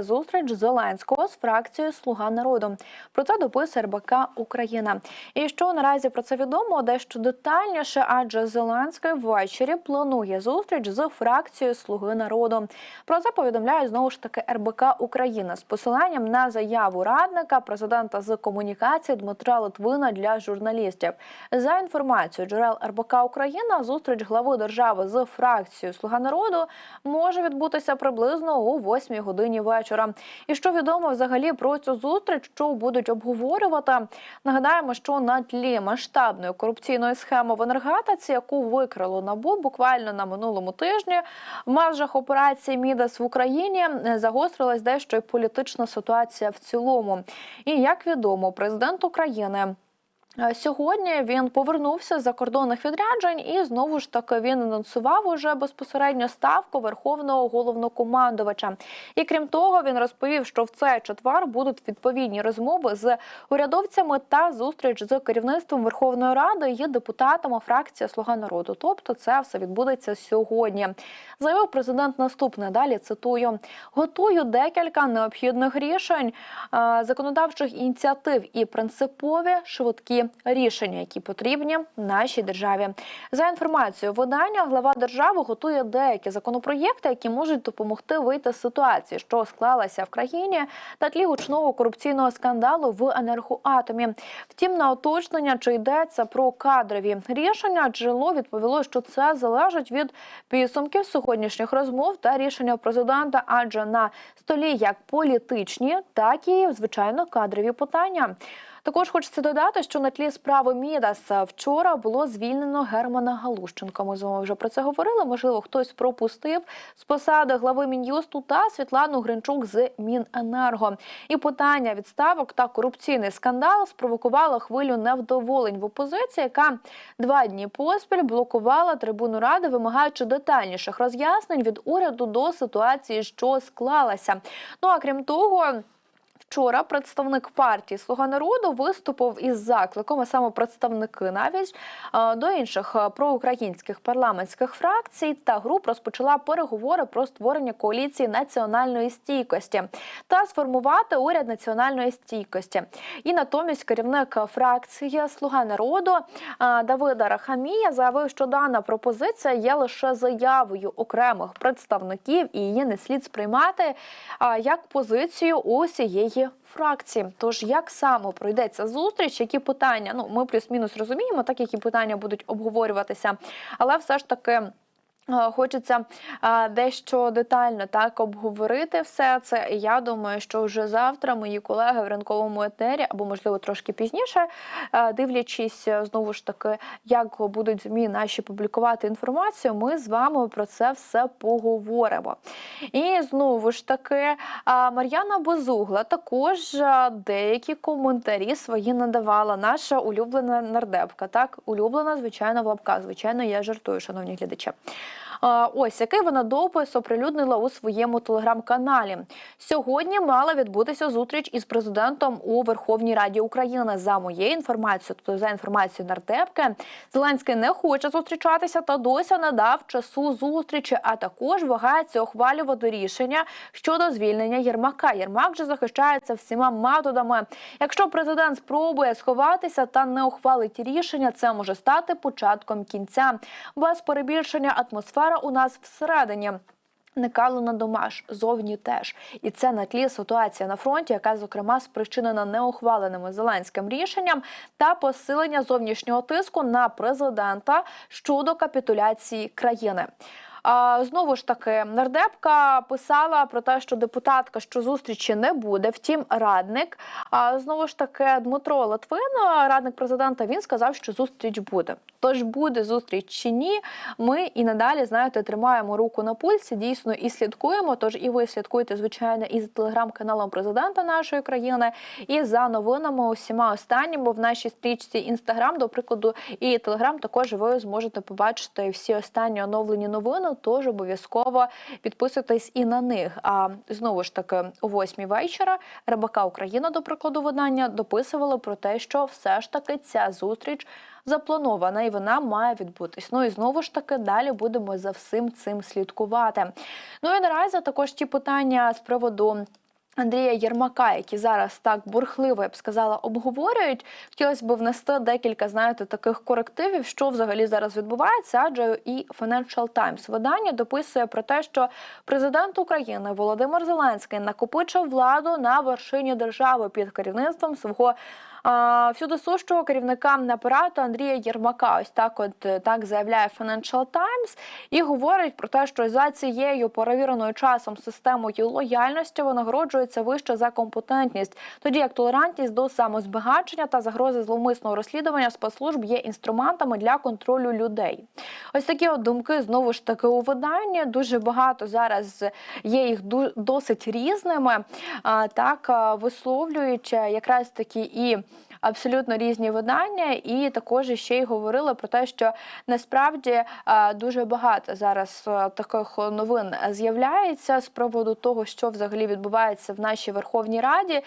Зустріч Зеленського з фракцією Слуга народу. Про це дописує РБК Україна. І що наразі про це відомо дещо детальніше, адже Зеленський ввечері планує зустріч з фракцією Слуги народу. Про це повідомляє знову ж таки РБК Україна з посиланням на заяву радника президента з комунікації Дмитра Литвина для журналістів. За інформацією джерел РБК Україна, зустріч глави держави з фракцією Слуга народу може відбутися приблизно о 8 годині вечора. І що відомо взагалі про цю зустріч, що будуть обговорювати? Нагадаємо, що на тлі масштабної корупційної схеми в енергетиці, яку викрило набу буквально на минулому тижні, в межах операції Мідас в Україні е, загострилась дещо й політична ситуація в цілому. І як відомо, президент України. Е, Сьогодні він повернувся з закордонних відряджень і знову ж таки він анонсував уже безпосередньо ставку верховного головнокомандувача. І крім того, він розповів, що в цей четвер будуть відповідні розмови з урядовцями та зустріч з керівництвом Верховної Ради і депутатами фракції Слуга народу. Тобто, це все відбудеться сьогодні. Заявив президент наступне. Далі цитую: готую декілька необхідних рішень, е, законодавчих ініціатив і принципові швидкі рішення, які потрібні нашій державі. За інформацією видання, глава держави готує деякі законопроєкти, які можуть допомогти вийти з ситуації, що склалася в країні та тлі гучного корупційного скандалу в енергоатомі. Втім, на уточнення, чи йдеться про кадрові рішення, джерело відповіло, що це залежить від підсумків сьогоднішніх розмов та рішення президента, адже на столі як політичні, так і звичайно кадрові питання. Також хочеться додати, що на тлі справи Мідас вчора було звільнено Германа Галущенка. Ми з вами вже про це говорили. Можливо, хтось пропустив з посади глави мін'юсту та Світлану Гринчук з Міненерго. І питання відставок та корупційний скандал спровокувало хвилю невдоволень в опозиції, яка два дні поспіль блокувала трибуну ради, вимагаючи детальніших роз'яснень від уряду до ситуації, що склалася. Ну а крім того. Вчора представник партії Слуга народу виступив із закликом, а саме представники навіть е, до інших е, проукраїнських парламентських фракцій та груп розпочала переговори про створення коаліції національної стійкості та сформувати уряд національної стійкості. І натомість керівник фракції Слуга народу е, Давида Рахамія заявив, що дана пропозиція є лише заявою окремих представників, і її не слід сприймати як позицію усієї фракції. Тож як саме пройдеться зустріч, які питання? Ну ми плюс-мінус розуміємо, так які питання будуть обговорюватися, але все ж таки. Е, Хочеться е, дещо детально так обговорити все це. Я думаю, що вже завтра мої колеги в ранковому етері, або можливо трошки пізніше, е, дивлячись знову ж таки, як будуть змі наші публікувати інформацію, ми з вами про це все поговоримо. І знову ж таки, Мар'яна Безугла також деякі коментарі свої надавала. Наша улюблена нардепка, так улюблена, звичайно, в лапках. Звичайно, я жартую, шановні глядачі. Ось який вона допис оприлюднила у своєму телеграм-каналі. Сьогодні мала відбутися зустріч із президентом у Верховній Раді України. За моєю інформацією, тобто за інформацією нардепки, Зеленський не хоче зустрічатися та досі не дав часу зустрічі, а також вагається ухвалювати рішення щодо звільнення Єрмака. Єрмак же захищається всіма методами. Якщо президент спробує сховатися та не ухвалить рішення, це може стати початком кінця. Без перебільшення атмосфера у нас всередині. Не калена домаш, зовні теж, і це на тлі ситуація на фронті, яка зокрема спричинена неухваленими зеленським рішенням та посилення зовнішнього тиску на президента щодо капітуляції країни. Знову ж таки, нардепка писала про те, що депутатка що зустрічі не буде. Втім, радник а знову ж таки Дмитро Литвин, радник президента, він сказав, що зустріч буде. Тож буде зустріч чи ні. Ми і надалі знаєте, тримаємо руку на пульсі, дійсно і слідкуємо. Тож і ви слідкуєте звичайно і за телеграм-каналом президента нашої країни, і за новинами усіма останніми в нашій стрічці інстаграм, до прикладу, і телеграм. Також ви зможете побачити всі останні оновлені новини. Тож обов'язково підписуйтесь і на них. А знову ж таки, о восьмій вечора Рибака Україна, до прикладу, видання дописувала про те, що все ж таки ця зустріч запланована і вона має відбутись. Ну і знову ж таки далі будемо за всім цим слідкувати. Ну і наразі також ті питання з приводу. Андрія Єрмака, які зараз так бурхливо, я б сказала, обговорюють. Хотілося б внести декілька, знаєте, таких корективів, що взагалі зараз відбувається. Адже і Financial Times видання дописує про те, що президент України Володимир Зеленський накопичив владу на вершині держави під керівництвом свого. а, Всюдисущого керівника апарату Андрія Єрмака, ось так, от е, так заявляє Financial Times, і говорить про те, що за цією перевіреною часом системою лояльності винагороджується вище за компетентність, тоді як толерантність до самозбагачення та загрози зловмисного розслідування спецслужб є інструментами для контролю людей. Ось такі от думки знову ж таки у виданні. Дуже багато зараз є їх досить різними. Так висловлюють е, якраз такі і. Абсолютно різні видання, і також ще й говорила про те, що насправді е, дуже багато зараз е, таких новин з'являється з приводу того, що взагалі відбувається в нашій Верховній Раді.